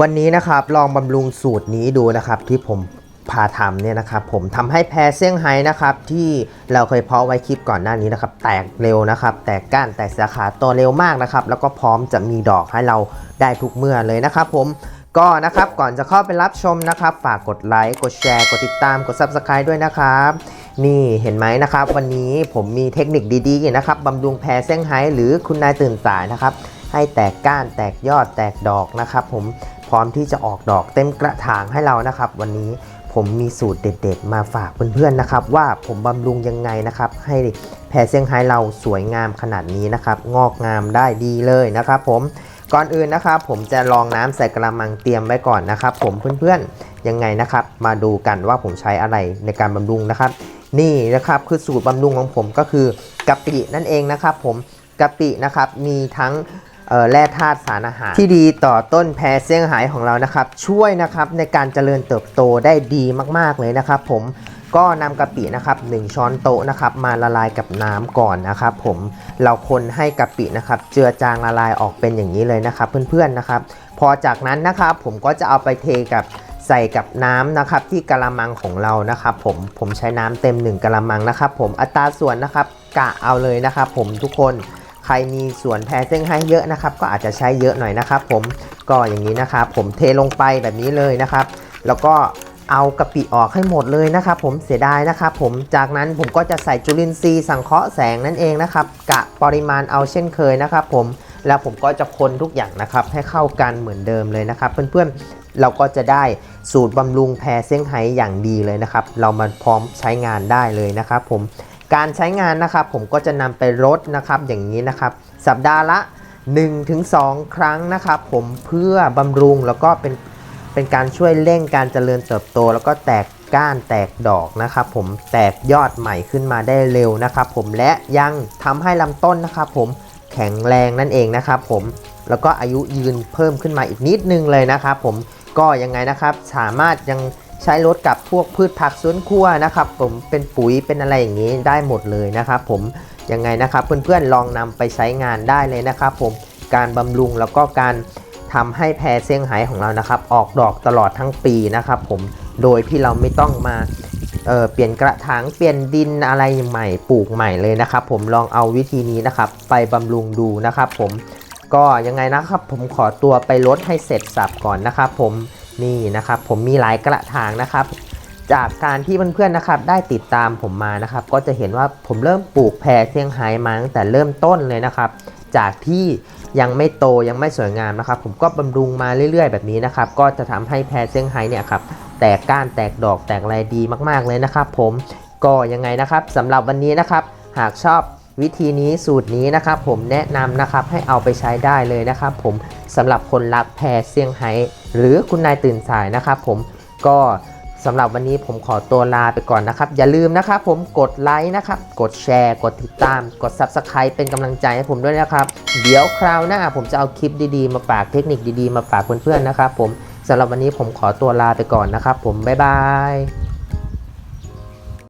วันนี้นะครับลองบำรุงสูตรนี้ดูนะครับที่ผมพาทำเนี่ยนะครับผมทำให้แพรเซี่ยงไฮ้นะครับที่เราเคยเพาะไว้คลิปก่อนหน้านี้นะครับแตกเร็วนะครับ แตกก้านแตกสาขาโตเร็วมากนะครับแล้วก็พร้อมจะมีดอกให้เราได้ทุกเมื่อเลยนะครับผมก็นะครับก่อนจะเข้าไปรับชมนะครับ ฝากกดไลค์กดแชร์กดติดตามกด Subscribe ด้วยนะครับนี่เห็นไหมนะครับ วันนี้ผมมีเทคนิคดีๆนะครับบำรุงแพรเซี่ยงไฮ้หรือคุณนายตื่นสายนะครับให้แตกก้านแตกยอดแตกดอกนะครับ ผม พร้อมที่จะออกดอกเต็มกระถางให้เรานะครับ วันนี้ผมมีสูตรเด็ด ๆ มาฝากเพื่อนๆนะครับ ว่าผมบำรุงยังไงนะครับ ให้แพรเซี่ยงไฮ้เราสวยงามขนาดนี้นะครับ งอกงามได้ดีเลยนะครับผมก่อนอื่นนะครับ ผมจะลองน้ำใส่กระมังเตรียมไว้ก่อนนะครับ ผมเพื่อนๆยังไงนะครับ มาดูกันว่าผมใช้อะไรในการบำรุงนะครับ นี่นะครับคือสูตรบำรุงของผมก็คือกะปินั่นเองนะครับ ผมกะปินะครับมีทั้ง แร่ธาตุสารอาหาร ที่ดีต่อต้นแพรเซี่ยงไฮ้ของเรานะครับ ช่วยนะครับในการเจริญเติบโตได้ดีมากๆเลยนะครับ ผมก็นำกะปินะครับ1ช้อนโต๊ะนะครับมาละลายกับน้ำก่อนนะครับ ผมเราคนให้กะปินะครับเจือจางละลายออกเป็นอย่างนี้เลยนะครับเพื่อนๆนะครับ พอจากนั้นนะครับผมก็จะเอาไปเทกับใส่กับน้ำนะครับที่กระมังของเรานะครับ ผมผมใช้น้ำเต็ม 1กระมังนะครับ ผมอัตราส่วนนะครับกะเอาเลยนะครับ ผมทุกคน ใครมีสวนแพรเส้งให้เยอะนะครับ ก็อาจจะใช้เยอะหน่อยนะครับ ผมก็อย่างนี้นะครับ ผมเทลงไปแบบนี้เลยนะครับ แล้วก็เอากะปิออกให้หมดเลยนะครับ ผมเสียดายนะครับ ผมจากนั้นผมก็จะใส่จุลินทรีย์สังเคราะห์แสงนั่นเองนะครับกะปริมาณเอาเช่นเคยนะครับ ผมแล้วผมก็จะคนทุกอย่างนะครับ ให้เข้ากันเหมือนเดิมเลยนะครับ เพื่อนๆเราก็จะได้สูตรบำรุงแพรเซี่ยงไฮ้อย่างดีเลยนะครับ เรามาพร้อมใช้งานได้เลยนะครับ ผม การใช้งานนะครับผมก็จะนำไปรดนะครับอย่างนี้นะครับ สัปดาห์ละ 1-2 ครั้งนะครับผมเพื่อบำรุงแล้วก็เป็นเป็นการช่วยเร่งการเจริญเติบโต แล้วก็แตกก้านแตกดอกนะครับผมแตกยอดใหม่ขึ้นมาได้เร็วนะครับผมและยังทำให้ลำต้นนะครับผมแข็งแรงนั่นเองนะครับผมแล้วก็อายุยืนเพิ่มขึ้นมาอีกนิดนึงเลยนะครับผมก็ยังไงนะครับสามารถยัง ใช้รถกับพวกพืชผักสวนครัวนะครับ ผมเป็นปุ๋ยเป็นอะไรอย่างนี้ได้หมดเลยนะครับผมยังไงนะครับเพื่อนๆลองนำไปใช้งานได้เลยนะครับ ผมการบำรุงแล้วก็การทำให้แพรเซี่ยงไฮ้ของเรานะครับ ออกดอกตลอดทั้งปีนะครับ ผมโดยที่เราไม่ต้องมาเเปลี่ยนกระถางเปลี่ยนดินอะไรใหม่ปลูกใหม่เลยนะครับ ผมลองเอาวิธีนี้นะครับ ไปบำรุงดูนะครับ ผมก็ยังไงนะครับ ผมขอตัวไปลดให้เสร็จสับก่อนนะครับ ผม นี่นะครับผมมีหลายกระถางนะครับ จากการที่เพื่อนๆนะครับ ได้ติดตามผมมานะครับ ก็จะเห็นว่าผมเริ่มปลูกแพรเซี่ยงไฮ้มาตั้งแต่เริ่มต้นเลยนะครับ จากที่ยังไม่โตยังไม่สวยงามนะครับ ผมก็บำรุงมาเรื่อยๆ แบบนี้นะครับ ก็จะทำให้แพรเซี่ยงไฮ้เนี่ยครับแตกก้านแตกดอกแตกอะไรดีมากๆเลยนะครับ ผมก็ยังไงนะครับสำหรับวันนี้นะครับ หากชอบ วิธีนี้สูตรนี้นะครับผมแนะนำนะครับให้เอาไปใช้ได้เลยนะครับผมสำหรับคนรักแพรเซี่ยงไฮ้หรือคุณนายตื่นสายนะครับผมก็สำหรับวันนี้ผมขอตัวลาไปก่อนนะครับ อย่าลืมนะครับผมกดไลค์นะครับ กดแชร์ กดติดตาม กด Subscribe เป็นกำลังใจให้ผมด้วยนะครับ เดี๋ยวคราวหน้าผมจะเอาคลิปดีๆ มาฝากเทคนิคดีๆ มาฝากเพื่อนๆนะครับผมสำหรับวันนี้ผมขอตัวลาไปก่อนนะครับผม บ๊ายบาย